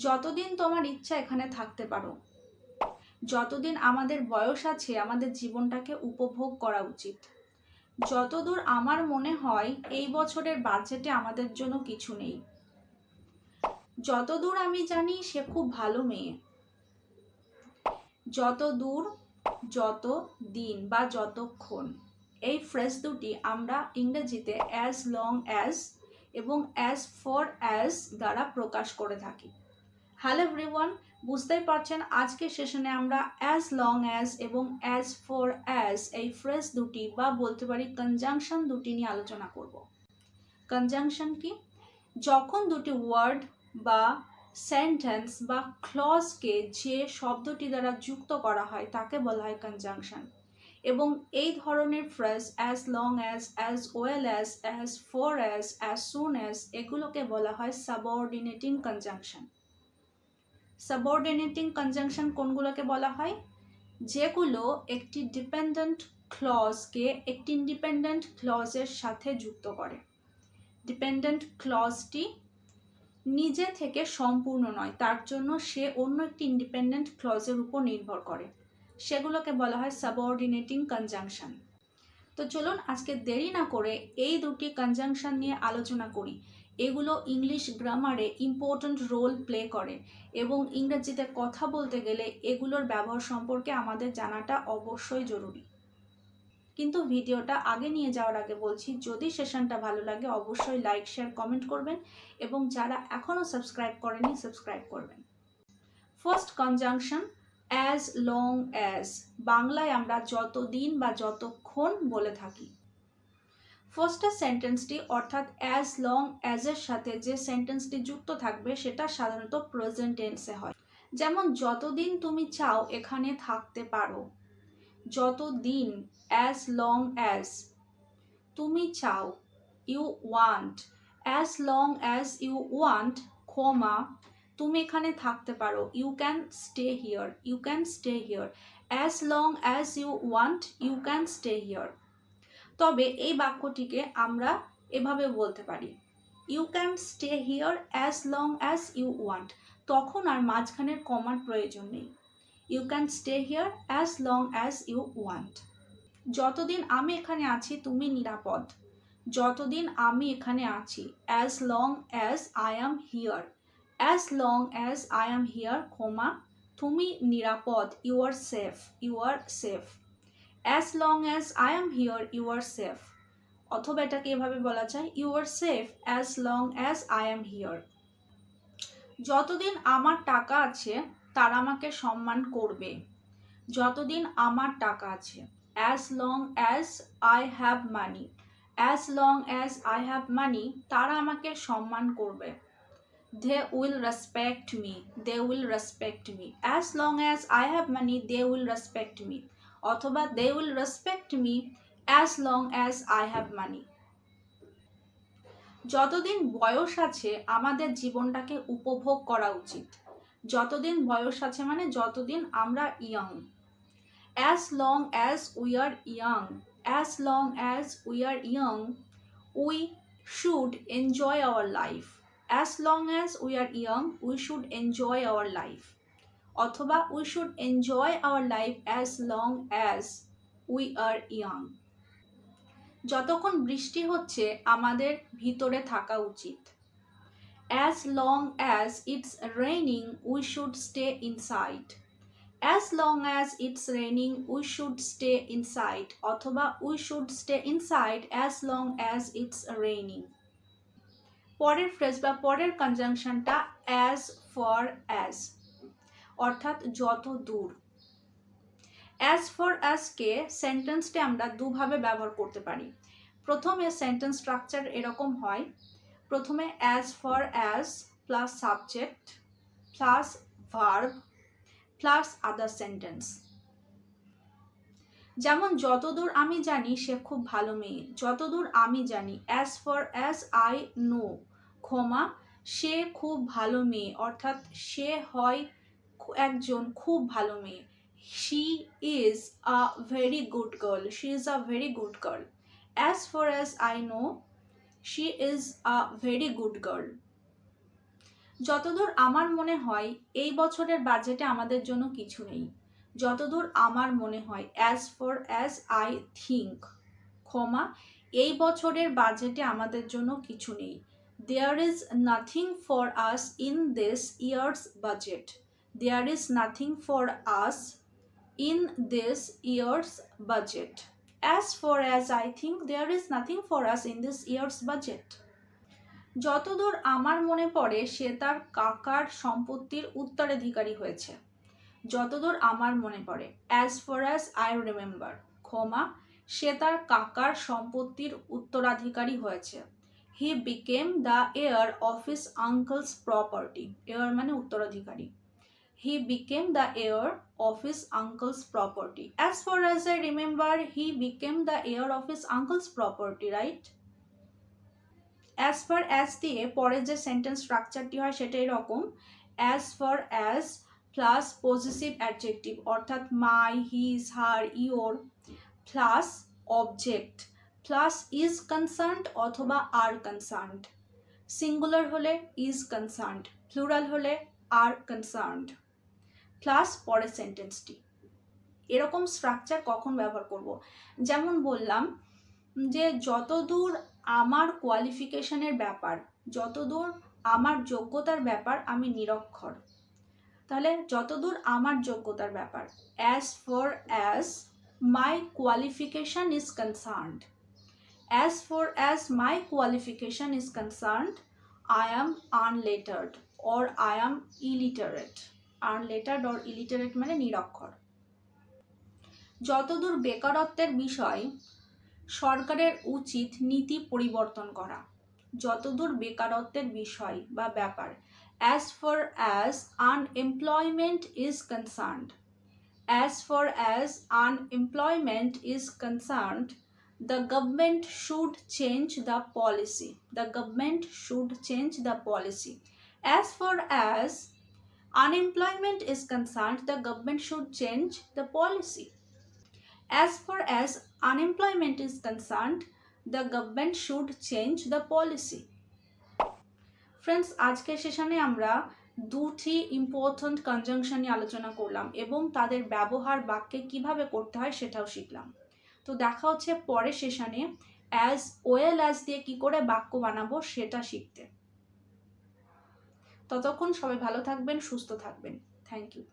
যতদিন তোমার ইচ্ছা এখানে থাকতে পারো। যতদিন আমাদের বয়স আছে, আমাদের জীবনটাকে উপভোগ করা উচিত। যতদূর আমার মনে হয়, এই বছরের বাজেটে আমাদের জন্য কিছু নেই। যতদূর আমি জানি, সে খুব ভালো মেয়ে। যত দূর যত দিন বা যতক্ষণ, এই ফ্রেজ দুটি আমরা ইংরেজিতে অ্যাজ লং অ্যাজ এবং অ্যাজ ফর অ্যাজ দ্বারা প্রকাশ করে থাকি। হ্যালো এভরিওয়ান বুঝতেই পারছেন, আজকে সেশনে আমরা অ্যাজ লং অ্যাজ এবং অ্যাজ ফর অ্যাজ এই ফ্রেজ দুটি বা বলতে পারি কনজাংশন দুটি নিয়ে আলোচনা করব। কনজাংশন কি? যখন দুটি ওয়ার্ড বা সেন্টেন্স বা ক্লজকে যে শব্দটি দ্বারা যুক্ত করা হয়, তাকে বলা হয় কনজাংশন এবং এই ধরনের phrase as long as as well as as for as as soon as এগুলোকে বলা হয় সাবঅর্ডিনেটিং কনজাংশন সাবঅর্ডিনেটিং কনজাংশন কোনগুলোকে বলা হয়? যেগুলো একটি ডিপেন্ডেন্ট ক্লজকে একটি ইন্ডিপেন্ডেন্ট ক্লজের সাথে যুক্ত করে। ডিপেন্ডেন্ট ক্লজটি নিজে থেকে সম্পূর্ণ নয়, তার জন্য সে অন্য একটি ইন্ডিপেন্ডেন্ট ক্লজের উপর নির্ভর করে। সেগুলোকে বলা হয় সাবঅর্ডিনেটিং কনজাংশন তো চলুন আজকে দেরি না করে এই দুটি কনজাংশন নিয়ে আলোচনা করি। এগুলো ইংলিশ গ্রামারে ইম্পর্ট্যান্ট রোল প্লে করে এবং ইংরেজিতে কথা বলতে গেলে এগুলোর ব্যবহার সম্পর্কে আমাদের জানাটা অবশ্যই জরুরি। কিন্তু ভিডিওটা আগে নিয়ে যাওয়ার আগে বলছি, যদি সেশনটা ভালো লাগে অবশ্যই লাইক শেয়ার কমেন্ট করবেন এবং যারা এখনও সাবস্ক্রাইব করেনি সাবস্ক্রাইব করবেন। First conjunction as long as বাংলায় আমরা যতদিন বা যতক্ষণ বলে থাকি। ফার্স্টের সেন্টেন্সটি অর্থাৎ অ্যাজ লং অ্যাজের সাথে যে সেন্টেন্সটি যুক্ত থাকবে, সেটা সাধারণত প্রেজেন্ট টেন্সে হয়। যেমন, যতদিন তুমি চাও এখানে থাকতে পারো, যতদিন অ্যাজ লং অ্যাজ তুমি চাও you want as long as you want ক্ষমা তুমি এখানে থাকতে পারো। You can stay here you can stay here as long as you want you can stay here তবে এই বাক্যটিকে আমরা এভাবে বলতে পারি। You can stay here as long as you want তখন আর মাঝখানের কমার প্রয়োজন নেই। You can stay here as long as you want যতদিন আমি এখানে আছি, তুমি নিরাপদ। যতদিন আমি এখানে আছি as long as I am here as long as I am here ক্ষমা তুমি নিরাপদ you are safe you are safe as long as I am here you are safe অথবা এটাকে এভাবে বলা যায় you are safe as long as I am here যতদিন আমার টাকা আছে, তারা আমাকে সম্মান করবে। যতদিন আমার টাকা আছে as long as I have money as long as I have money তারা আমাকে সম্মান করবে। They will respect me they will respect me as long as I have money they will respect me অথবা they will respect me as long as I have money যতদিন বয়স আছে, আমাদের জীবনটাকে উপভোগ করা উচিত। যতদিন বয়স আছে মানে যতদিন আমরা young as long as we are young as long as we are young we should enjoy our life as long as we are young we should enjoy our life অথবা we should enjoy our life as long as we are young যতক্ষণ বৃষ্টি হচ্ছে, আমাদের ভিতরে থাকা উচিত। As long as it's raining we should stay inside as long as it's raining we should stay inside অথবা we should stay inside as long as it's raining পরের phrase বা পরের কনজাংশনটা অ্যাজ ফর অ্যাজ অর্থাৎ যত দূর। As for অ্যাজকে সেন্টেন্সটি আমরা দুভাবে ব্যবহার করতে পারি। প্রথমে সেন্টেন্স স্ট্রাকচার এরকম হয়, প্রথমে as for as plus subject plus verb plus other sentence যেমন যতদূর আমি জানি সে খুব ভালো মেয়ে যতদূর আমি জানি as for as I know ক্ষমা, সে খুব ভালো মেয়ে। অর্থাৎ সে হয় একজন খুব ভালো মেয়ে। She is a very good girl. She is a very good girl. As far as i know, she is a very good girl. যতদূর আমার মনে হয়, এই বছরের বাজেটে আমাদের জন্য কিছু নেই। যতদূর আমার মনে হয় as for as I think ক্ষমা, এই বছরের বাজেটে আমাদের জন্য কিছু নেই। There is nothing for us in this year's budget there is nothing for us in this year's budget as for as I think there is nothing for us in this year's budget যতদূর আমার মনে পড়ে, সে তার কাকার সম্পত্তির উত্তরাধিকারী হয়েছে। যতদূর আমার মনে পড়ে as for as I remember ক্ষমা, সে তার কাকার সম্পত্তির উত্তরাধিকারী হয়েছে। He became the heir of his uncle's property heir মানে উত্তরাধিকারী. He became the heir of his uncle's property as for as I remember he became the heir of his uncle's property right as far as দিয়ে পরের যে sentence স্ট্রাকচারটি হয় সেটা এরকম. As for as plus positive adjective অর্থাৎ my his her your plus object plus is concerned অথবা are concerned singular হলে ইজ কনসার্নড প্লুরাল হলে আর কনসার্নড প্লাস পরের সেন্টেন্সটি এরকম স্ট্রাকচার কখন ব্যবহার করব? যেমন বললাম যে যতদূর আমার কোয়ালিফিকেশনের ব্যাপার, যতদূর আমার যোগ্যতার ব্যাপার আমি নিরক্ষর। তাহলে যতদূর আমার যোগ্যতার ব্যাপার as for as my qualification is concerned as for as my qualification is concerned I am unlettered or I am illiterate unlettered or illiterate মানে নিরক্ষর। যতদূর বেকারত্বের বিষয়, সরকারের উচিত নীতি পরিবর্তন করা। যতদূর বেকারত্বের বিষয় বা ব্যাপার as for as unemployment is concerned as for as unemployment is concerned the government should change the policy the government should change the policy as far as unemployment is concerned the government should change the policy as far as unemployment is concerned the government should change the policy friends আজকের সেশনে আমরা দুটি important conjunction নিয়ে আলোচনা করলাম এবং তাদের ব্যবহার বাক্যে কীভাবে করতে হয় সেটাও শিখলাম তো দেখা হচ্ছে পরের সেশনে অ্যাজ ওয়েল অ্যাজ দিয়ে কি করে বাক্য বানাবো সেটা শিখতে। ততক্ষণ সবাই ভালো থাকবেন, সুস্থ থাকবেন। Thank you